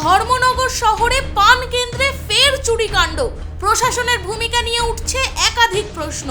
ধর্মনগর শহরে পান কেন্দ্রে ফের চুরিকাণ্ড। প্রশাসনের ভূমিকা নিয়ে উঠছে একাধিক প্রশ্ন।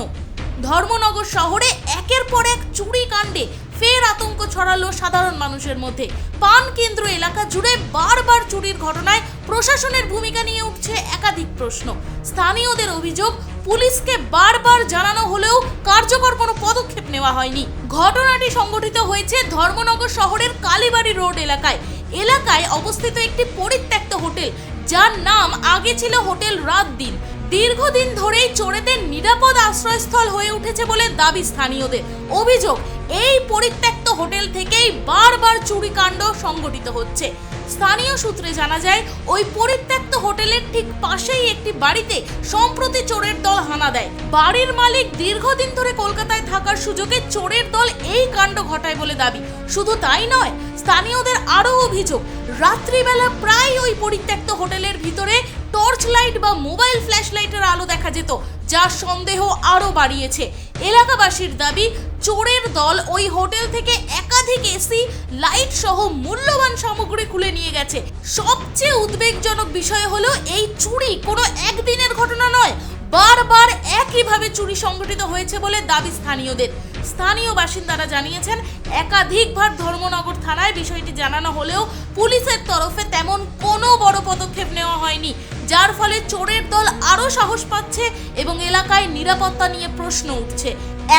ধর্মনগর শহরে একের পর এক চুরি কাণ্ডে ফের আতঙ্ক ছড়ালো সাধারণ মানুষের মধ্যে। পান কেন্দ্র এলাকা জুড়ে বারবার চুরির ঘটনায় প্রশাসনের ভূমিকা নিয়ে উঠছে একাধিক প্রশ্ন। স্থানীয়দের অভিযোগ, পুলিশকে বারবার জানানো হলেও কার্যকর কোনো পদক্ষেপ নেওয়া হয়নি। ঘটনাটি সংঘটিত হয়েছে ধর্মনগর শহরের কালীবাড়ি রোড এলাকায়। এলাকায় অবস্থিত একটি পরিত্যক্ত হোটেল, যার নাম আগে ছিল হোটেল রাত দিন। দীর্ঘদিন ধরেই চোরেদের নিরাপদ আশ্রয়স্থল হয়ে উঠেছে বলে দাবি স্থানীয়দের। অভিযোগ, এই পরিত্যক্ত হোটেল থেকেই বারবার চুরিকাণ্ড সংঘটিত হচ্ছে। স্থানীয় সূত্রে জানা যায়, ওই পরিত্যক্ত হোটেলের ঠিক পাশেই একটি বাড়িতে সম্প্রতি চোরের দল হানা দেয়। বাড়ির মালিক দীর্ঘদিন ধরে কলকাতায় থাকার সুযোগে চোরের দল এই কাণ্ড ঘটায় বলে দাবি। শুধু তাই নয়, স্থানীয়দের আরও অভিযোগ, রাত্রিবেলা প্রায় ওই পরিত্যক্ত হোটেলের ভিতরে টর্চ লাইট বা মোবাইল ফ্ল্যাশ লাইটের আলো দেখা যেত। যা সন্দেহ আরও বাড়িয়েছে। এলাকাবাসীর দাবি, চোরের দল ওই হোটেল থেকে একাধিক এসি লাইট সহ মূল্যবান সামগ্রী খুলে নিয়ে গেছে। সবচেয়ে উদ্বেগজনক বিষয় হলো, এই চুরি কোনো একদিনের ঘটনা নয়, বারবার একইভাবে চুরি সংঘটিত হয়েছে বলে দাবি স্থানীয়দের। স্থানীয় বাসিন্দারা জানিয়েছেন, একাধিকবার ধর্মনগর থানায় বিষয়টি জানানো হলেও পুলিশের তরফে তেমন কোনো বড় পদক্ষেপ নেওয়া হয়নি। যার ফলে চোরের দল আরও সাহস পাচ্ছে এবং এলাকায় নিরাপত্তা নিয়ে প্রশ্ন উঠছে।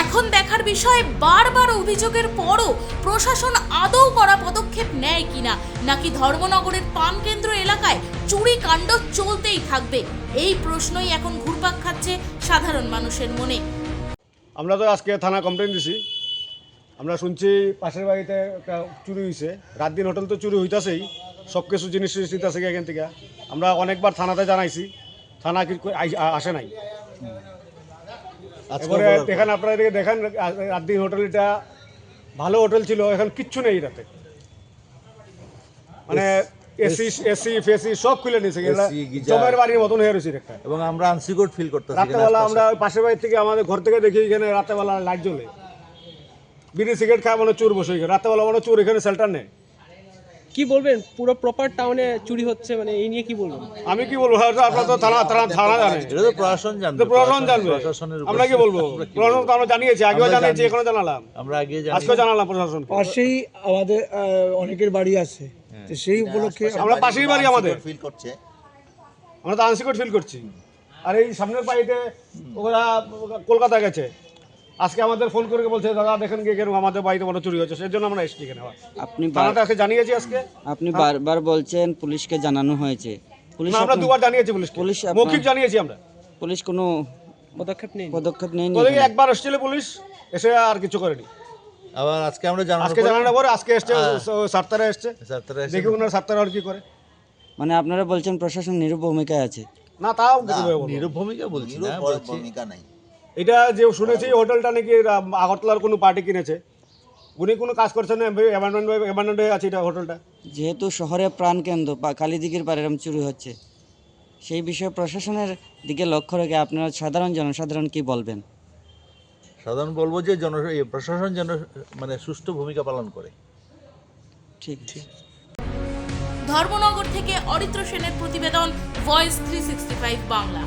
এখন দেখার বিষয়, বারবার অভিযোগের পরও প্রশাসন আদৌ করা পদক্ষেপ নেয় কিনা, নাকি ধর্মনগরের পান কেন্দ্র এলাকায় চুরি কাণ্ড চলতেই থাকবে? এই প্রশ্নই এখন ঘুরপাক খাচ্ছে সাধারণ মানুষের মনে। আমরা তো আজকে থানা কমপ্লেন দিছি। আমরা শুনছি পাশের বাড়িতে একটা চুরি হয়েছে রাত দিন হোটেল তো চুরি হইতাছেই। সব কিছু জিনিস টিনিস নিতেছে এখান থেকে। আমরা অনেকবার থানাতে জানাইছি থানা আ- আসে নাই। এবারে এখানে আপনারা এদিকে দেখেন রা- রাত দিন হোটেল এটা ভালো হোটেল ছিল এখন কিচ্ছু নেই রাতে মানে এসি এসি ফেসি সব খুলে নিয়েছে জমের বাড়ির মতন হয়ে রয়েছে একটা এবং আমরা আনসিকিউর ফিল করতেছি রাত্রেবেলা আমরা পাশের বাড়ি থেকে আমাদের ঘর থেকে দেখি এখানে রাত্রেবেলা লাইট জ্বলে। বিড়ি সিগারেট খায় মনে চোর বসে এখানে রাত্রেবেলা মনে চোর এখানে শেল্টার নেই কি বলবেন? পুরো প্রপার টাউনে চুরি হচ্ছে মানে এই নিয়ে কি বলবেন? আমি কি বলব? হ্যাঁ, আপনার তো থানা থানা থানা জানে। এটা তো প্রশাসন জানবে। তো প্রশাসন জানবে। প্রশাসনের আমরা কি বলব? প্রশাসন তো আমরা জানিয়েছি আগেও জানিয়েছি জানি। এখনও জানালাম। আমরা আগে জানি। আজকেও জানালাম প্রশাসন। পাশেই আমাদের অনেকের বাড়ি আছে। তো সেই উপলক্ষে আমরা পাশেই বাড়ি আমাদের। ফিল করছে। আমরা তো আনসিকিউর ফিল করছি। আর এই সামনের বাড়িতে ওরা কলকাতা গেছে। আজকে আমাদের ফোন করে বলছে দাদা দেখেন গিয়ে কেন আমাদের বাড়িতে বড় চুরি হচ্ছে সেজন্য আমরা এসছি এখানে আপনি থানাতে আজকে জানিয়েছি আজকে। আপনি বারবার বলছেন পুলিশকে জানানো হয়েছে। পুলিশ আমরা দুবার জানিয়েছি পুলিশ পুলিশ মৌখিক জানিয়েছি আমরা। পুলিশ কোনো পদক্ষেপ নেই পদক্ষেপ ওদিকে একবার এসেছিল পুলিশ এসে আর কিছু করেনি। আবার আজকে আমরা জানানোর আজকে জানানোর পরে আজকে এসছে হ্যাঁ। সাতটারে এসছে। এসে- দেখি ওনার সাতটারে আর কি করে। মানে আপনারা বলছেন প্রশাসন নিরূপ ভূমিকায় আছে। না তাও নিরূপ ভূমিকা বলছি না ভূমিকা নাই। এটা যে শুনেছি হোটেলটা নাকি আগরতলার কোনো পার্টি কিনেছে। উনি কোনো কাজ করছেন না অ্যাবান্ডন অ্যাবান্ডন হয়ে আছে এটা হোটেলটা যেহেতু শহরে প্রাণকেন্দ্র বা কালীদিঘির পাড়ে এরম চুরি হচ্ছে সেই বিষয়ে প্রশাসনের দিকে লক্ষ্য রেখে আপনারা সাধারণ জনসাধারণ কি বলবেন? সাধারণ বলব যে জন প্রশাসন যেন মানে সুষ্ঠু ভূমিকা পালন করে। ঠিক ঠিক ধর্মনগর থেকে অরিত্র সেনের প্রতিবেদন ভয়েস থ্রি বাংলা।